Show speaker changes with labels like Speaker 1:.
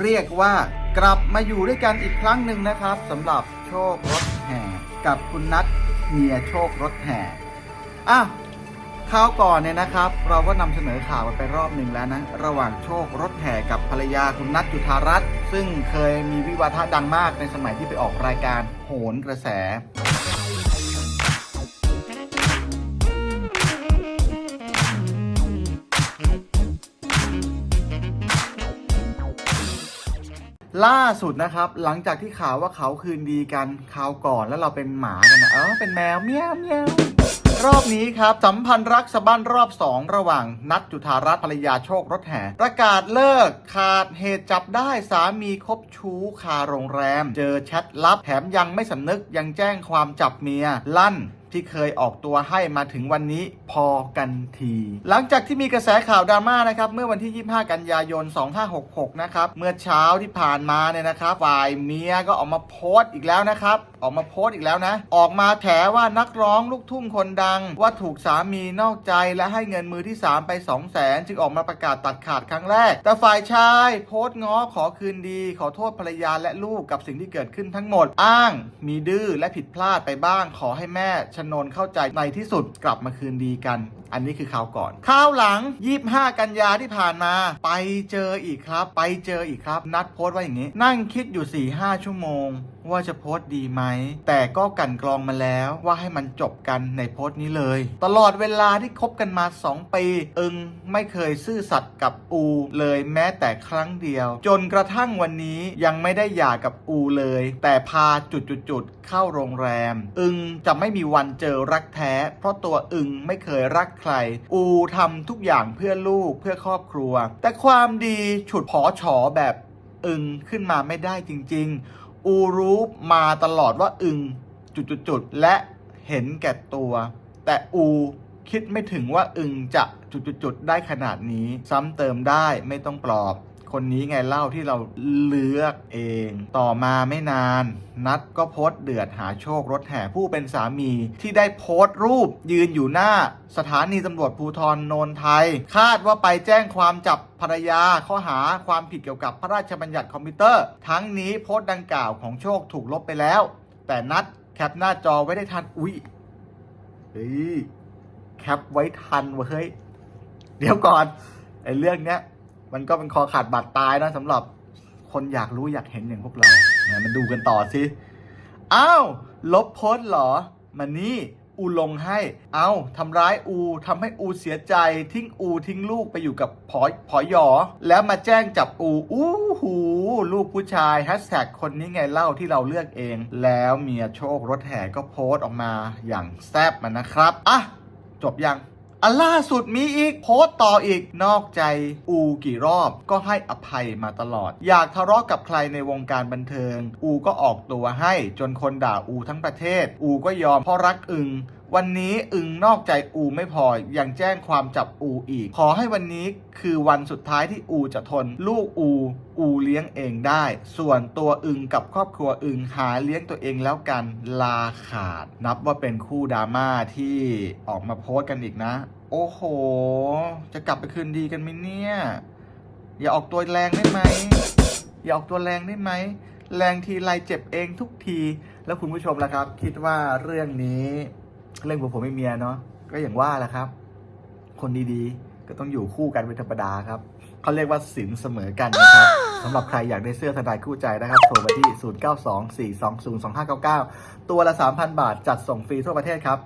Speaker 1: เรียกว่ากลับมาอยู่ด้วยกันอีกครั้งหนึ่งนะครับสำหรับโชครถแห่กับคุณนัทเมียโชครถแห่อะคราวก่อนเนี่ยนะครับ เราก็นำเสนอข่าวไปรอบหนึ่งแล้วนะ ระหว่างโชครถแห่กับภรรยาคุณนัทจุธารัตน์ซึ่งเคยมีวิวาทะดังมากในสมัยที่ไปออกรายการโหนกระแส ล่าสุดนะครับ หลังจากที่ข่าวว่าเขาคืนดีกันข่าวก่อนแล้วเราเป็นหมากันนะเออเป็นแมวเมียวเมียวรอบนี้ครับสัมพันธ์รักสะบั้นรอบสองระหว่างนัทจุธารัตน์ภรรยาโชครถแห่ประกาศเลิกขาดเหตุจับได้สามีคบชู้คาโรงแรม เจอแชทลับแถมยังไม่สำนึกยังแจ้งความจับเมียลั่น ที่เคยออกตัวให้มาถึงวันนี้พอกันที หลังจากที่มีกระแสข่าวดราม่านะครับ เมื่อวันที่ 25 กันยายน 2566 นะครับ เมื่อเช้าที่ผ่านมาเนี่ยนะครับฝ่ายเมียก็ออกมาโพสต์อีกแล้วนะครับ ออกมาโพสต์อีกแล้วนะ ออกมาแถว่านักร้องลูกทุ่งคนดัง ว่าถูกสามีนอกใจและให้เงินมือที่ 3 ไป 2 0 0แสนจึงออกมาประกาศตัดขาดครั้งแรก แต่ฝ่ายชายโพสต์ง้อขอคืนดี ขอโทษภรรยาและลูกกับสิ่งที่เกิดขึ้นทั้งหมด อ้าง มีดื้อและผิดพลาดไปบ้างขอให้แม่ชนนเข้าใจในที่สุดกลับมาคืนดีกัน อันนี้คือข่าวก่อนข่าวหลัง 25 กันยาที่ผ่านมา ไปเจออีกครับ ไปเจออีกครับ นัดโพสต์ว่าอย่างนี้ นั่งคิดอยู่ 4-5 ชั่วโมง ว่าจะโพสต์ดีไหม แต่ก็กลันกรองมาแล้วว่าให้มันจบกันในโพสต์นี้เลย ตลอดเวลาที่คบกันมา 2 ปีอึงไม่เคยซื่อสัตย์กับอู เลยแม้แต่ครั้งเดียว จนกระทั่งวันนี้ยังไม่ได้หย่ากับอูเลย แต่พาจุดๆๆเข้าโรงแรม อึงจะไม่มีวันเจอรักแท้ เพราะตัวอึงไม่เคยรักใคร อูทำทุกอย่างเพื่อลูกเพื่อครอบครัว แต่ความดีฉุดผอฉอแบบอึงขึ้นมาไม่ได้จริง ๆ อูรู้มาตลอดว่าอึงจุดๆและเห็นแก่ตัว แต่อูคิดไม่ถึงว่าอึงจะจุดๆได้ขนาดนี้ ซ้ำเติมได้ไม่ต้องปลอบ คนนี้ไงเล่าที่เราเลือกเอง ต่อมาไม่นาน นัดก็โพสต์เดือดหาโชครถแห่ผู้เป็นสามี ที่ได้โพสต์รูปยืนอยู่หน้า สถานีตำรวจภูธรโนนไทย คาดว่าไปแจ้งความจับภรรยาข้อหาความผิดเกี่ยวกับพระราชบัญญัติคอมพิวเตอร์ ทั้งนี้โพสต์ดังกล่าวของโชคถูกลบไปแล้ว แต่นัดแคปหน้าจอไว้ได้ทันอุ๊ยเฮ้ยแคปไว้ทันเว้ยเฮ้ยเดี๋ยวก่อนไอ้เรื่องเนี้ย มันก็เป็นคอขาดบาดตายนะสำหรับคนอยากรู้อยากเห็นอย่างพวกเรามามาดูกันต่อสิอ้าวลบโพสเหรอมานี่อูลงให้ เอ้าทำร้ายอูทำให้อูเสียใจ ทิ้งอูทิ้งลูกไปอยู่กับพอพอยอ แล้วมาแจ้งจับอู อู้หู ลูกผู้ชายแฮชแท็กคนนี้ไงเล่าที่เราเลือกเอง แล้วเมียโชครถแห่ก็โพสต์ออกมาอย่างแซบมันนะครับ อะ จบยัง อันล่าสุดมีอีกโพสต์ต่ออีกนอกใจอูกี่รอบก็ให้อภัยมาตลอด อยากทะเลาะกับใครในวงการบันเทิง อูก็ออกตัวให้จนคนด่าอูทั้งประเทศ อูก็ยอมเพราะรักอึง วันนี้อึงนอกใจอูไม่พอยังแจ้งความจับอูอีก ขอให้วันนี้คือวันสุดท้ายที่อูจะทน ลูกอูอูเลี้ยงเองได้ ส่วนตัวอึงกับครอบครัวอึงหาเลี้ยงตัวเองแล้วกันลาขาด นับว่าเป็นคู่ดราม่าที่ออกมาโพสต์กันอีกนะ โอ้โห จะกลับไปคืนดีกันไหมเนี่ย อย่าออกตัวแรงได้ไหมอย่าออกตัวแรงได้ไหมแรงทีไรเจ็บเองทุกที แล้วคุณผู้ชมล่ะครับ คิดว่าเรื่องนี้ เรื่องผมผมไม่เมียเนาะก็อย่างว่าแหละครับ คนดีๆ ก็ต้องอยู่คู่กันเป็นธรรมดาครับเขาเรียกว่าสินเสมอกันนะครับสำหรับใครอยากได้เสื้อทนายคู่ใจนะครับโทรมาที่ 0924202599 ตัวละ 3,000 บาทจัดส่งฟรีทั่วประเทศครับ